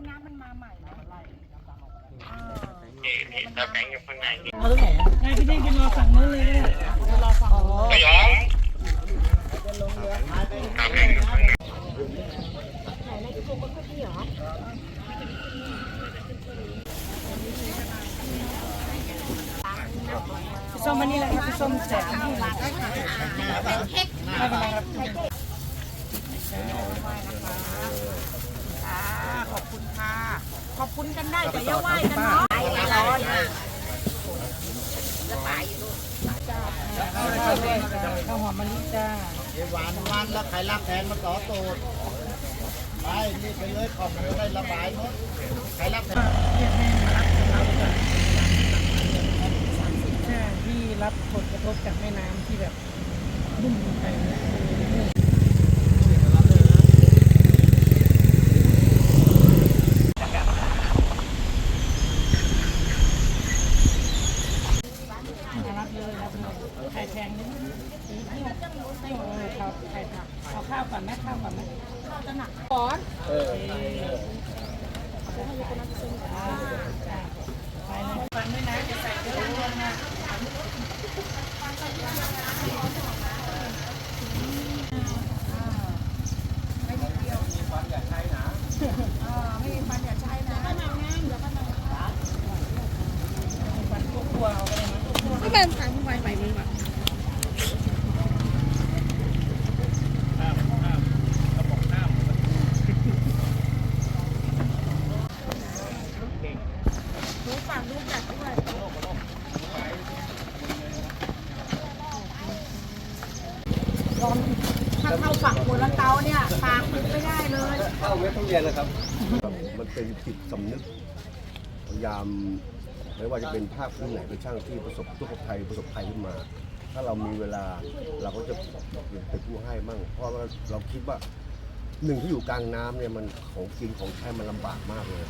คือน้ำมันมาใหม่นะเออถ้าแบงค์อยู่ข้างในเอาตรงไหนอะให้พี่เด้งขึ้นมาฝั่งนู้นเลยก็ได้รอฟังไม่ยอมถ้าแบงค์อยู่ข้างในส้มมนี่แหละครับส้มแจกให้ไม่เป็นไรครับ อ่าขอบคุณค่ะ ขอบ คุณกันได้แต่อย่าไหว้กันเนาะไม่ร้อนข้าวแกงจ้าข้าวหอมมะลิจ้าหวานวันแล้วใครรับแทนมาต่อตูดไปนี่ไปเลยของมันจะได้ระบายหมดใครรับแทนใช่ที่รับผลกระทบจากแม่น้ำที่แบบบุ่มไปนะ รับเลยรับ เลยไข่แพงนิดนึงไม่โอ้ครับไข่ผักเอาข้าวก่อนไหมข้าวก่อนไหมข้าวจะหนักก่อนเออไปเลยฟังด้วยนะจะใส่เยอะเทียมนะฟันกลัวเอาไปเลยนะ ไม่เป็นทางไวไปมึงอะ รู้ฝากลูกจัดด้วย ร้อนถ้าเข้าฝั่งหัวละเตาเนี่ยปากปิดไม่ได้เลยเข้าไม่ต้องเรียนนะครับ มันเป็นจิตสำนึกพยายามไม่ว่าจะเป็นภาคพื้นไหนเป็นช่างที่ประสบทุกข์ภัยประสบภัยขึ้นมา ถ้าเรามีเวลาเราก็จะเป็นผู้ให้มั่ง เพราะว่าเราคิดว่าหนึ่งที่อยู่กลางน้ำเนี่ยมันของกินของใช้มันลำบากมากเลย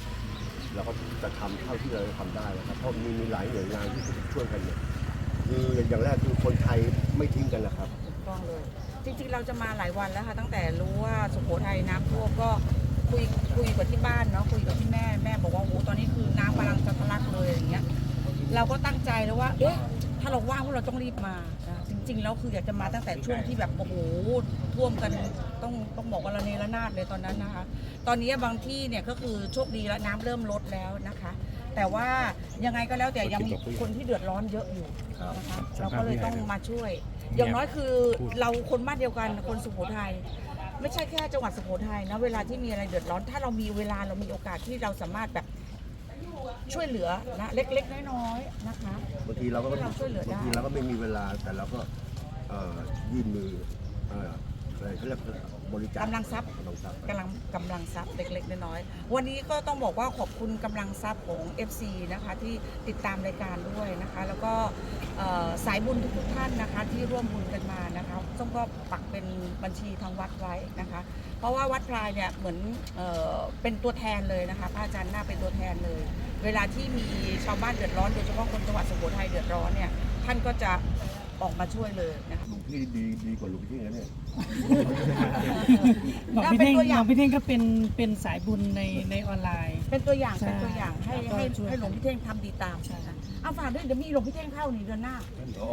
เราก็จะทำเท่าที่เราจะทำได้นะครับเพราะมีมีหลายหน่วยงานที่ช่วยกันเนี่ยคืออย่างแรกคือคนไทยไม่ทิ้งกันนะครับถูกต้องเลย จริงๆ เราจะมาหลายวันแล้วค่ะตั้งแต่รู้ว่าสุโขทัยน้ำท่วมก็คุยคุยกับที่บ้านเนาะคุยกับที่แม่แม่บอกว่าโอ้ตอนนี้คือน้ำกำลังจะทะลักเลยอย่างเงี้ย เราก็ตั้งใจแล้วว่าเอ๊ะถ้าเราว่างพวกเราต้องรีบมาจริงๆแล้วคืออยากจะมาตั้งแต่ช่วงที่แบบโอ้โหท่วมกันต้องต้องบอกว่าระเนระนาดเลยตอนนั้นนะคะ ตอนนี้บางที่เนี่ยก็คือโชคดีแล้วน้ำเริ่มลดแล้วนะคะ แต่ว่ายังไงก็แล้วแต่ยังมีคนที่เดือดร้อนเยอะอยู่นะคะเราก็เลยต้องมาช่วย อย่างน้อยคือเราคนบ้านเดียวกันคนสุโขทัยไม่ใช่แค่จังหวัดสุโขทัยนะเวลาที่มีอะไรเดือดร้อน ถ้าเรามีเวลาเรามีโอกาสที่เราสามารถแบบช่วยเหลือนะเล็กๆ น้อยๆนะคะบางทีเราก็ให้เราช่วยเหลือได้บางทีเราก็ไม่มีเวลาแต่เราก็เอ่อยื่นมือเอ่ออะไรเขาเรียก บริจาคกำลังทรัพย์กำลังทรัพย์กำลังกำลังทรัพย์เล็ก ๆ น้อยๆวันนี้ก็ต้องบอกว่าขอบคุณกำลังทรัพย์ของ FC นะคะที่ติดตามรายการด้วยนะคะ แล้วก็เอ่อสายบุญทุกๆท่านนะคะที่ร่วมบุญกันมานะคะส้มก็ปักเป็นบัญชีทางวัดไว้นะคะ เพราะว่าวัดพลายเนี่ยเหมือนเออเป็นตัวแทนเลยนะคะพระอาจารย์หน้าเป็นตัวแทนเลย เวลาที่มีชาวบ้านเดือดร้อนโดยเฉพาะคนจังหวัดสุโขทัยเดือดร้อนเนี่ยท่านก็จะ ออกมาช่วยเลยนะคะหลวงพี่ดีดีกว่าหลวงพี่นะเนี่ยบอกพี่เท่งบอกพี่เท่งก็เป็นเป็นสายบุญในในออนไลน์ เป็นตัวอย่างใช่เป็นตัวอย่างให้แล้วก็ให้ช่วยให้หลวงพี่เท่งทำดีตามใช่ นะเอาฝากด้วยเดี๋ยวมีหลวงพี่เท่งเข้านี่เดือนหน้าอ๋อ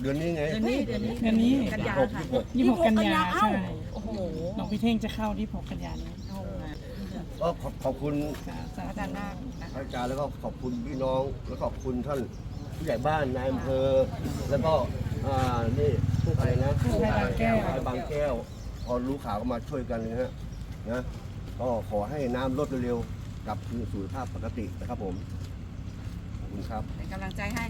เดือนนี้ไง เดือนนี้เดือนนี้เดือนนี้ กันยาค่ะยี่สิบหกกันยาเอ้าใช่โอ้โหน้องพี่เท่งจะเข้าที่6กันยานี้เอาก็ขอบขอบคุณค่ะสาอาธุจารย์นาคนะพระอาจารย์แล้วก็ขอบคุณพี่น้อง แล้วก็ขอบคุณท่าน ผู้ใหญ่บ้านนายอำเภอ แล้วก็อ่านี่อะไรนะกู้ภัยบางแก้วกู้ภัยบางแก้ว พอรู้ข่าวก็มาช่วยกันนะฮะนะก็ขอให้น้ำลดเร็วๆกลับคืนสู่สภาพปกตินะครับผมขอบคุณครับ เป็นกำลังใจให้